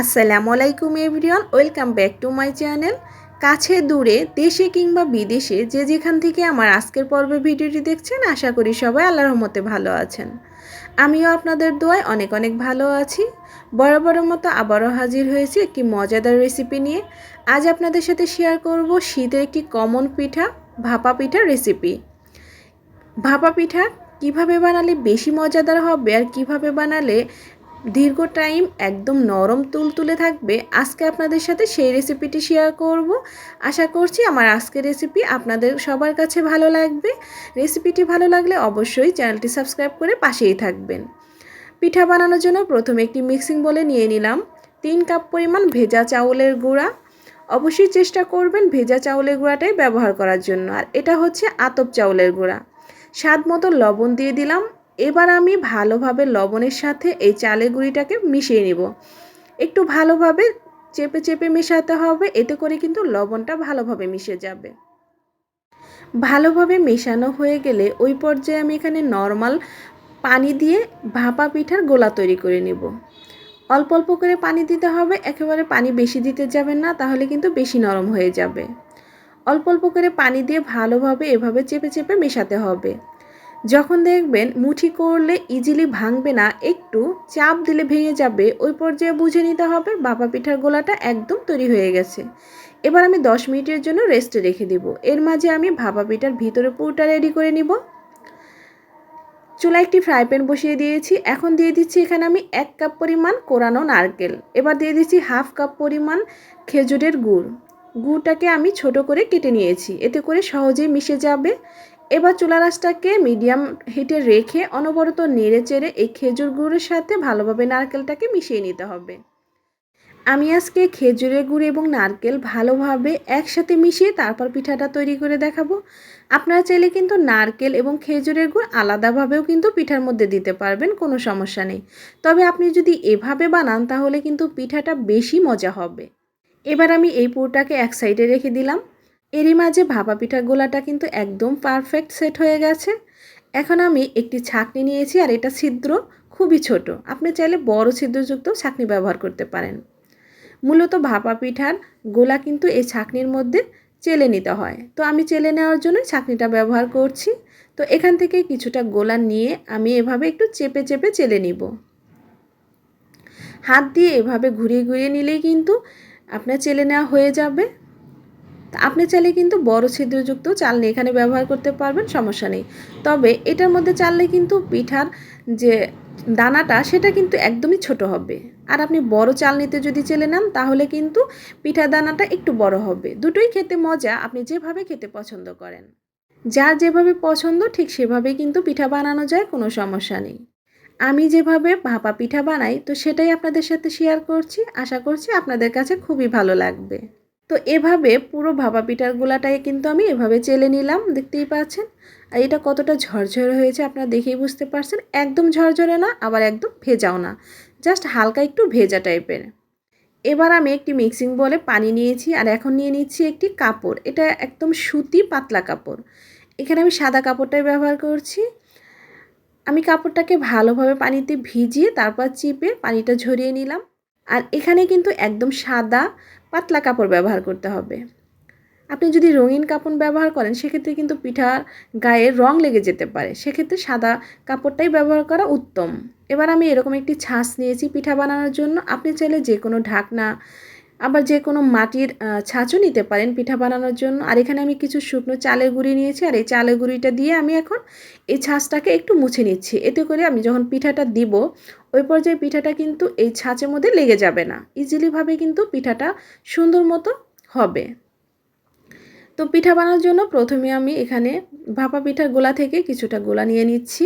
আসসালামু আলাইকুম everyone, welcome back to my channel. কাছে দূরে, দেশে কিংবা বিদেশে, যে যেখান থেকে আমার আজকের পর্বে ভিডিওটি দেখছেন, আশা করি সবাই আল্লাহর রহমতে ভালো আছেন। আমিও আপনাদের দোয়ায় অনেক অনেক ভালো আছি। বরাবরের মতো আবারও হাজির হয়েছি একটি মজাদার রেসিপি নিয়ে। আজ আপনাদের সাথে শেয়ার করব শীতের একটি কমন পিঠা, ভাপা পিঠার রেসিপি ভাপা পিঠা কীভাবে বানালে বেশি মজাদার হবে আর কীভাবে বানালে দীর্ঘ টাইম একদম নরম তুলতুলে থাকবে, আজকে আপনাদের সাথে সেই রেসিপিটি শেয়ার করব। আশা করছি আমার আজকের রেসিপি আপনাদের সবার কাছে ভালো লাগবে। রেসিপিটি ভালো লাগলে অবশ্যই চ্যানেলটি সাবস্ক্রাইব করে পাশেই থাকবেন। পিঠা বানানোর জন্য প্রথমে একটি মিক্সিং বলে নিয়ে নিলাম। তিন কাপ পরিমাণ ভেজা চাউলের গুঁড়া। অবশ্যই চেষ্টা করবেন ভেজা চাউলের গুঁড়াটাই ব্যবহার করার জন্য। আর এটা হচ্ছে আতপ চাউলের গুঁড়া। স্বাদ মতো লবণ দিয়ে দিলাম। এবার আমি ভালোভাবে লবণের সাথে এই চালের গুঁড়িটাকে মিশিয়ে নিব। একটু ভালোভাবে চেপে চেপে মেশাতে হবে, এতে করে কিন্তু লবণটা ভালোভাবে মিশে যাবে। ভালোভাবে মেশানো হয়ে গেলে ওই পর্যায়ে আমি এখানে নর্মাল পানি দিয়ে ভাপা পিঠার গোলা তৈরি করে নেব। অল্প অল্প করে পানি দিতে হবে, একেবারে পানি বেশি দিতে যাবেন না, তাহলে কিন্তু বেশি নরম হয়ে যাবে। অল্প অল্প করে পানি দিয়ে ভালোভাবে এভাবে চেপে চেপে মেশাতে হবে। যখন দেখবেন মুঠি করলে ইজিলি ভাঙবে না, একটু চাপ দিলে ভেঙে যাবে, ওই পর্যায়ে বুঝে নিতে হবে বাবা পিঠার গোলাটা একদম তৈরি হয়ে গেছে। এবার আমি দশ মিনিটের জন্য রেস্টে রেখে দিব। এর মাঝে আমি ভাপা পিঠার ভিতরে পুরোটা রেডি করে নিব। চুলা একটি ফ্রাই প্যান বসিয়ে দিয়েছি। এখন দিয়ে দিচ্ছি এখানে আমি এক কাপ পরিমাণ কোরানো নারকেল। এবার দিয়ে দিচ্ছি হাফ কাপ পরিমাণ খেজুরের গুড়। গুড়টাকে আমি ছোট করে কেটে নিয়েছি। এতে করে সহজেই মিশে যাবে। এবার চুলা রাসটাকে মিডিয়াম হিটে রেখে অনবরত নেড়ে চেড়ে এই খেজুর গুড়ের সাথে ভালোভাবে নারকেলটাকে মিশিয়ে নিতে হবে। আমি আজকে খেজুরের গুড় এবং নারকেল ভালোভাবে একসাথে মিশিয়ে তারপর পিঠাটা তৈরি করে দেখাবো। আপনারা চাইলে কিন্তু নারকেল এবং খেজুরের গুড় আলাদাভাবেও কিন্তু পিঠার মধ্যে দিতে পারবেন, কোনো সমস্যা নেই। তবে আপনি যদি এভাবে বানান, তাহলে কিন্তু পিঠাটা বেশি মজা হবে। এবার আমি এই পুরটাকে এক সাইডে রেখে দিলাম। এরই মাঝে ভাপা পিঠার গোলাটা কিন্তু একদম পারফেক্ট সেট হয়ে গেছে। এখন আমি একটি ছাকনি নিয়েছি আর এটা ছিদ্র খুবই ছোট। আপনি চাইলে বড় ছিদ্রযুক্ত ছাকনি ব্যবহার করতে পারেন। মূলত ভাপা পিঠার গোলা কিন্তু এই ছাকনির মধ্যে চেলে নিতে হয়। তো আমি চেলে নেওয়ার জন্য ছাকনিটা ব্যবহার করছি। তো এখান থেকে কিছুটা গোলা নিয়ে আমি এভাবে একটু চেপে চেপে চেলে নিব। হাত দিয়ে এভাবে ঘুরিয়ে ঘুরিয়ে নিলেই কিন্তু আপনার চেলে নেওয়া হয়ে যাবে। আপনি চাইলে কিন্তু বড় ছিদ্রযুক্ত চালনি এখানে ব্যবহার করতে পারবেন, সমস্যা নেই। তবে এটার মধ্যে চাললে কিন্তু পিঠার যে দানাটা, সেটা কিন্তু একদমই ছোট হবে। আর আপনি বড় চালনিতে যদি চেলে নেন, তাহলে কিন্তু পিঠার দানাটা একটু বড় হবে। দুটোই খেতে মজা, আপনি যেভাবে খেতে পছন্দ করেন। যার যেভাবে পছন্দ, ঠিক সেভাবে কিন্তু পিঠা বানানো যায়, কোনো সমস্যা নেই। আমি যেভাবে ভাপা পিঠা বানাই, তো সেটাই আপনাদের সাথে শেয়ার করছি। আশা করছি আপনাদের কাছে খুবই ভালো লাগবে। তো এভাবে পুরো ভাপা পিঠার গোলাটাই কিন্তু আমি এভাবে চেলে নিলাম, দেখতেই পাচ্ছেন? আর এটা কতটা ঝরঝরে হয়েছে আপনারা দেখেই বুঝতে পারছেন। একদম ঝরঝরে না, আবার একদম ভেজাও না। জাস্ট হালকা একটু ভেজা টাইপের। এবার আমি একটি মিক্সিং বলে পানি নিয়েছি আর এখন নিয়ে নিচ্ছি একটি কাপড়। এটা একদম সুতি পাতলা কাপড়। এখানে আমি সাদা কাপড়টাই ব্যবহার করছি। আমি কাপড়টাকে ভালোভাবে পানিতে ভিজিয়ে তারপর চিপে পানিটা ঝরিয়ে নিলাম। আর এখানে কিন্তু একদম সাদা পাতলা কাপড় ব্যবহার করতে হবে। আপনি যদি রঙিন কাপড় ব্যবহার করেন, সেক্ষেত্রে কিন্তু পিঠার গায়ে রং লেগে যেতে পারে। সেক্ষেত্রে সাদা কাপড়টাই ব্যবহার করা উত্তম। এবার আমি এরকম একটি ছাঁচ নিয়েছি পিঠা বানানোর জন্য। আপনি চাইলে যে কোনো ঢাকনা আবার যে কোনো মাটির ছাঁচও নিতে পারেন পিঠা বানানোর জন্য। আর এখানে আমি কিছু শুকনো চালের গুঁড়ি নিয়েছি। আর এই চালের গুঁড়িটা দিয়ে আমি এখন এই ছাঁচটাকে একটু মুছে নিচ্ছি। এতে করে আমি যখন পিঠাটা দিব, ওই পর্যায়ে পিঠাটা কিন্তু এই ছাঁচের মধ্যে লেগে যাবে না। ইজিলিভাবে কিন্তু পিঠাটা সুন্দর মতো হবে। তো পিঠা বানানোর জন্য প্রথমে আমি এখানে ভাপা পিঠার গোলা থেকে কিছুটা গোলা নিয়ে নিচ্ছি।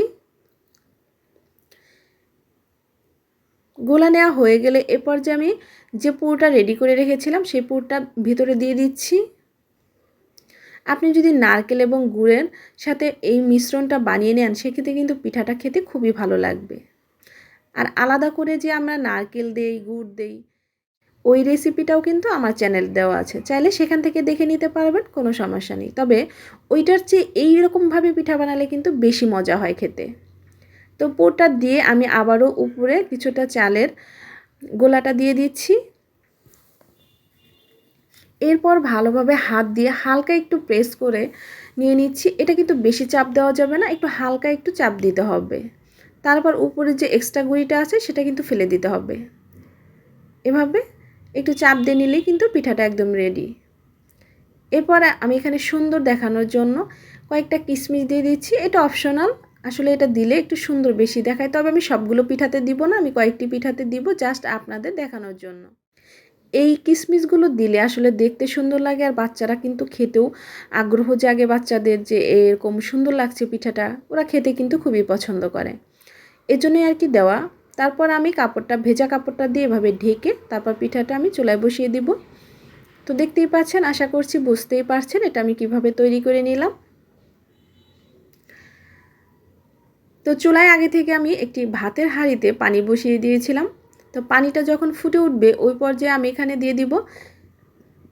গোলা নেওয়া হয়ে গেলে এ পর্যায়ে আমি যে পুরটা রেডি করে রেখেছিলাম, সেই পুরটা ভিতরে দিয়ে দিচ্ছি। আপনি যদি নারকেল এবং গুড়ের সাথে এই মিশ্রণটা বানিয়ে নেন, সেক্ষেত্রে কিন্তু পিঠাটা খেতে খুবই ভালো লাগবে। আর আলাদা করে যে আমরা নারকেল দেই, গুড় দেই, ওই রেসিপিটাও কিন্তু আমার চ্যানেল দেওয়া আছে। চাইলে সেখান থেকে দেখে নিতে পারবেন, কোনো সমস্যা নেই। তবে ওইটার চেয়ে এইরকমভাবে পিঠা বানালে কিন্তু বেশি মজা হয় খেতে। তো পোরটা দিয়ে আমি আবারও উপরে কিছুটা চালের গোলাটা দিয়ে দিচ্ছি। এরপর ভালোভাবে হাত দিয়ে হালকা একটু প্রেস করে নিয়ে নিচ্ছি। এটা কিন্তু বেশি চাপ দেওয়া যাবে না, একটু হালকা একটু চাপ দিতে হবে। তারপর উপরে যে এক্সট্রা গুঁড়িটা আছে সেটা কিন্তু ফেলে দিতে হবে। এভাবে একটু চাপ দিয়ে নিলেই কিন্তু পিঠাটা একদম রেডি এরপর আমি এখানে সুন্দর দেখানোর জন্য কয়েকটা কিশমিশ দিয়ে দিচ্ছি। এটা অপশনাল আসলে এটা দিলে একটু সুন্দর বেশি দেখায়। তবে আমি সবগুলো পিঠাতে দিব না, আমি কয়েকটি পিঠাতে দিব জাস্ট আপনাদের দেখানোর জন্য। এই কিশমিশগুলো দিলে আসলে দেখতে সুন্দর লাগে আর বাচ্চারা কিন্তু খেতেও আগ্রহ জাগে বাচ্চাদের যে এরকম সুন্দর লাগছে পিঠাটা, ওরা খেতে কিন্তু খুবই পছন্দ করে। এজন্যই আর কি দেওয়া। তারপর আমি কাপড়টা, ভেজা কাপড়টা দিয়ে এভাবে ঢেকে তারপর পিঠাটা আমি চুলায় বসিয়ে দিব। তো দেখতেই পাচ্ছেন, আশা করছি বুঝতেই পারছেন এটা আমি কীভাবে তৈরি করে নিলাম। তো চুলায় আগে থেকে আমি একটি ভাতের হাঁড়িতে পানি বসিয়ে দিয়েছিলাম। তো পানিটা যখন ফুটে উঠবে, ওই পর্যায়ে আমি এখানে দিয়ে দিব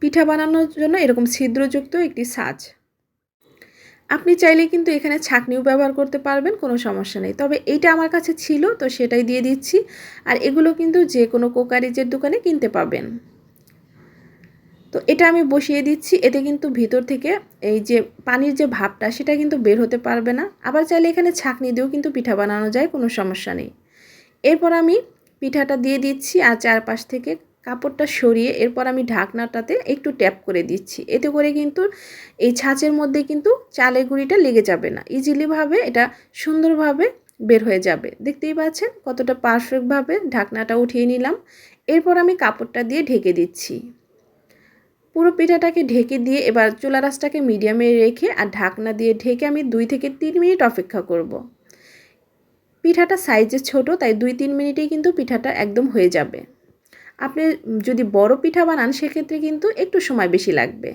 পিঠা বানানোর জন্য এরকম ছিদ্রযুক্ত একটি সাজ। আপনি চাইলে কিন্তু এখানে ছাকনিও ব্যবহার করতে পারবেন, কোনো সমস্যা নেই। তবে এইটা আমার কাছে ছিল, তো সেটাই দিয়ে দিচ্ছি। আর এগুলো কিন্তু যে কোনো কোকারিজের দোকানে কিনতে পাবেন। তো এটা আমি বসিয়ে দিচ্ছি। এতে কিন্তু ভিতর থেকে এই যে পানির যে ভাবটা, সেটা কিন্তু বের হতে পারবে না। আবার চাইলে এখানে ছাঁকনি দিয়েও কিন্তু পিঠা বানানো যায়, কোনো সমস্যা নেই। এরপর আমি পিঠাটা দিয়ে দিচ্ছি আর চারপাশ থেকে কাপড়টা সরিয়ে এরপর আমি ঢাকনাটাতে একটু ট্যাপ করে দিচ্ছি। এতে করে কিন্তু এই ছাঁচের মধ্যে কিন্তু চালের গুঁড়িটা লেগে যাবে না। ইজিলিভাবে এটা সুন্দরভাবে বের হয়ে যাবে। দেখতেই পাচ্ছেন কতটা পারফেক্টভাবে ঢাকনাটা উঠিয়ে নিলাম। এরপর আমি কাপড়টা দিয়ে ঢেকে দিচ্ছি। পুরো পিঠাটাকে ঢেকে দিয়ে এবার চুলা রাসটাকে মিডিয়ামে রেখে আর ঢাকনা দিয়ে ঢেকে আমি দুই থেকে তিন মিনিট অপেক্ষা করব। পিঠাটা সাইজে ছোট, তাই দুই তিন মিনিটেই কিন্তু পিঠাটা একদম হয়ে যাবে। আপনি যদি বড় পিঠা বানান, সেক্ষেত্রে কিন্তু একটু সময় বেশি লাগবে।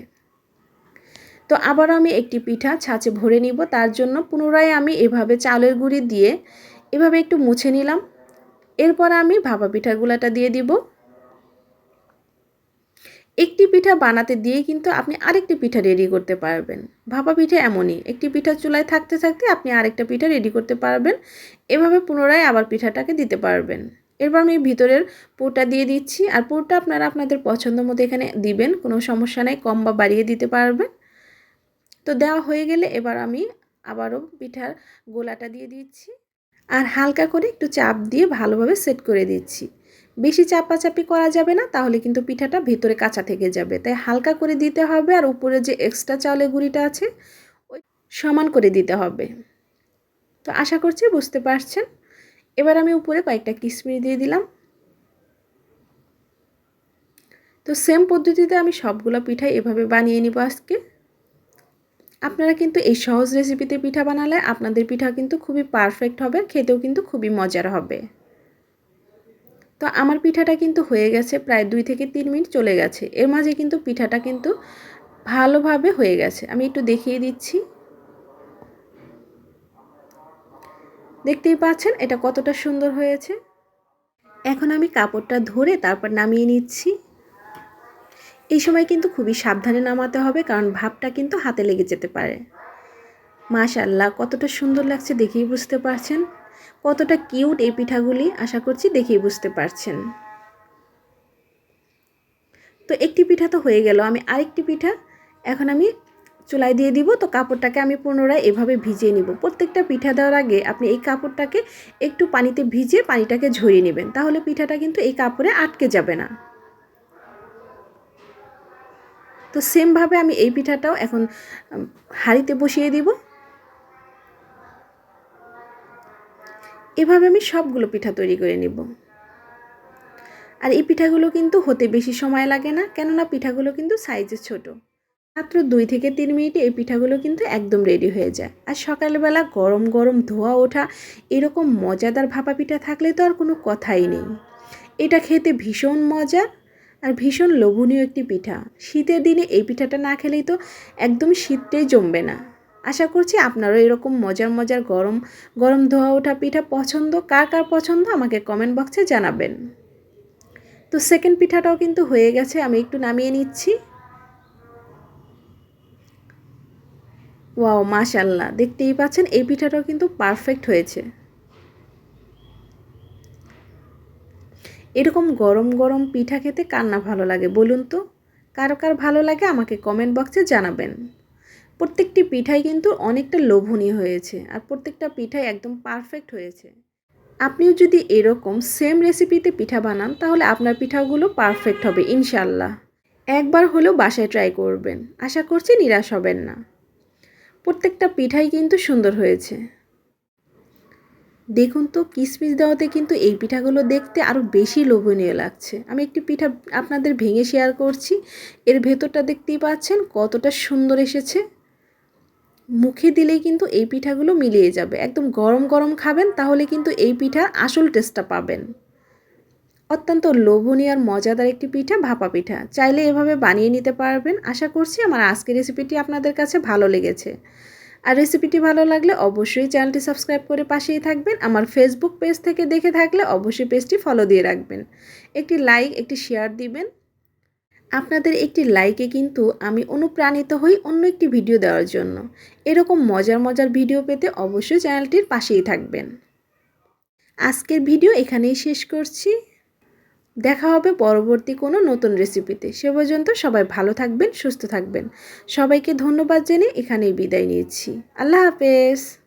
তো আবার আমি একটি পিঠা ছাঁচে ভরে নিব। তার জন্য পুনরায় আমি এভাবে চালের গুঁড়ি দিয়ে এভাবে একটু মুছে নিলাম। এরপর আমি ভাপা পিঠাগুলাটা দিয়ে দিব। একটি পিঠা বানাতে দিয়ে কিন্তু আপনি আরেকটি পিঠা রেডি করতে পারবেন। ভাপা পিঠা এমনই, একটি পিঠা চুলায় থাকতে থাকতে আপনি আরেকটা পিঠা রেডি করতে পারবেন, এভাবে পুনরায় আবার পিঠাটাকে দিতে পারবেন। এরপর আমি ভিতরের পুরটা দিয়ে দিচ্ছি, আর পুরটা আপনারা আপনাদের পছন্দ মতো এখানে দিবেন, কোনো সমস্যা নেই, কম বা বাড়িয়ে দিতে পারবেন। তো দেওয়া হয়ে গেলে এবার আমি আবারও পিঠার গোলাটা দিয়ে দিচ্ছি, আর হালকা করে একটু চাপ দিয়ে ভালোভাবে সেট করে দিচ্ছি। বেশি চাপাচাপি করা যাবে না, তাহলে কিন্তু পিঠাটা ভেতরে কাঁচা থেকে যাবে। তাই হালকা করে দিতে হবে আর উপরে যে এক্সট্রা চাউলের গুঁড়িটা আছে, ওই সমান করে দিতে হবে। তো আশা করছি বুঝতে পারছেন। এবার আমি উপরে কয়েকটা কিশমিশ দিয়ে দিলাম। তো সেম পদ্ধতিতে আমি সবগুলো পিঠাই এভাবে বানিয়ে নিব আজকে। আপনারা কিন্তু এই সহজ রেসিপিতে পিঠা বানালে আপনাদের পিঠা কিন্তু খুবই পারফেক্ট হবে, খেতেও কিন্তু খুবই মজার হবে। তো আমার পিঠাটা কিন্তু হয়ে গেছে, প্রায় দুই থেকে তিন মিনিট চলে গেছে। এর মাঝে কিন্তু পিঠাটা কিন্তু ভালোভাবে হয়ে গেছে। আমি একটু দেখিয়ে দিচ্ছি। দেখতেই পাচ্ছেন এটা কতটা সুন্দর হয়েছে। এখন আমি কাপড়টা ধরে তারপর নামিয়ে নিচ্ছি। এই সময় কিন্তু খুবই সাবধানে নামাতে হবে, কারণ ভাবটা কিন্তু হাতে লেগে যেতে পারে। মাশাল্লাহ কতটা সুন্দর লাগছে দেখেই বুঝতে পারছেন। কতটা কিউট এই পিঠাগুলি আশা করছি দেখেই বুঝতে পারছেন। তো একটি পিঠা তো হয়ে গেল, আমি আরেকটি পিঠা এখন আমি চুলায় দিয়ে দিব। তো কাপড়টাকে আমি পুনরায় এভাবে ভিজিয়ে নিব। প্রত্যেকটা পিঠা দেওয়ার আগে আপনি এই কাপড়টাকে একটু পানিতে ভিজিয়ে পানিটাকে ঝরিয়ে নেবেন। তাহলে পিঠাটা কিন্তু এই কাপড়ে আটকে যাবে না। তো সেমভাবে আমি এই পিঠাটাও এখন হাঁড়িতে বসিয়ে দিব। এভাবে আমি সবগুলো পিঠা তৈরি করে নিব। আর এই পিঠাগুলো কিন্তু হতে বেশি সময় লাগে না, কেননা পিঠাগুলো কিন্তু সাইজে ছোট। মাত্র দুই থেকে তিন মিনিটে এই পিঠাগুলো কিন্তু একদম রেডি হয়ে যায়। আর সকালবেলা গরম গরম ধোয়া ওঠা এরকম মজাদার ভাপা পিঠা থাকলে তো আর কোনো কথাই নেই। এটা খেতে ভীষণ মজা আর ভীষণ লোভনীয় একটি পিঠা। শীতের দিনে এই পিঠাটা না খেলেই তো একদম শীতটাই জমবে না। আশা করছি আপনারও এরকম মজার মজার গরম গরম ধোয়া ওঠা পিঠা পছন্দ। কার কার পছন্দ আমাকে কমেন্ট বক্সে জানাবেন। তো সেকেন্ড পিঠাটাও কিন্তু হয়ে গেছে, আমি একটু নামিয়ে নিচ্ছি। ওয়াও মাশাল্লাহ দেখতেই পাচ্ছেন, এই পিঠাটাও কিন্তু পারফেক্ট হয়েছে। এরকম গরম গরম পিঠা খেতে কার না ভালো লাগে বলুন তো? কার কার ভালো লাগে আমাকে কমেন্ট বক্সে জানাবেন। প্রত্যেকটি পিঠাই কিন্তু অনেকটা লোভনীয় হয়েছে আর প্রত্যেকটা পিঠাই একদম পারফেক্ট হয়েছে। আপনিও যদি এরকম সেম রেসিপিতে পিঠা বানান, তাহলে আপনার পিঠাগুলো পারফেক্ট হবে ইনশাল্লাহ একবার হলেও বাসায় ট্রাই করবেন। আশা করছি নিরাশ হবেন না। প্রত্যেকটা পিঠাই কিন্তু সুন্দর হয়েছে। দেখুন তো, কিসমিস দেওয়াতে কিন্তু এই পিঠাগুলো দেখতে আরও বেশি লোভনীয় লাগছে। আমি একটি পিঠা আপনাদের ভেঙে শেয়ার করছি। এর ভেতরটা দেখতেই পাচ্ছেন কতটা সুন্দর এসেছে। মুখে দিলেই কিন্তু এই পিঠাগুলো মিলিয়ে যাবে। একদম গরম গরম খাবেন, তাহলে কিন্তু এই পিঠার আসল টেস্টটা পাবেন। অত্যন্ত লোভনীয় আর মজাদার একটি পিঠা, ভাপা পিঠা। চাইলে এভাবে বানিয়ে নিতে পারবেন। আশা করছি আমার আজকের রেসিপিটি আপনাদের কাছে ভালো লেগেছে। আর রেসিপিটি ভালো লাগলে অবশ্যই চ্যানেলটি সাবস্ক্রাইব করে পাশেই থাকবেন। আমার ফেসবুক পেজ থেকে দেখে থাকলে অবশ্যই পেজটি ফলো দিয়ে রাখবেন। একটি লাইক একটি শেয়ার দিবেন। আপনাদের একটি লাইকে কিন্তু আমি অনুপ্রাণিত হই অন্য একটি ভিডিও দেওয়ার জন্য। এরকম মজার মজার ভিডিও পেতে অবশ্যই চ্যানেলটির পাশেই থাকবেন। আজকের ভিডিও এখানেই শেষ করছি। দেখা হবে পরবর্তী কোনো নতুন রেসিপিতে সে পর্যন্ত সবাই ভালো থাকবেন, সুস্থ থাকবেন। সবাইকে ধন্যবাদ জেনে এখানেই বিদায় নিচ্ছি। আল্লাহ হাফেজ।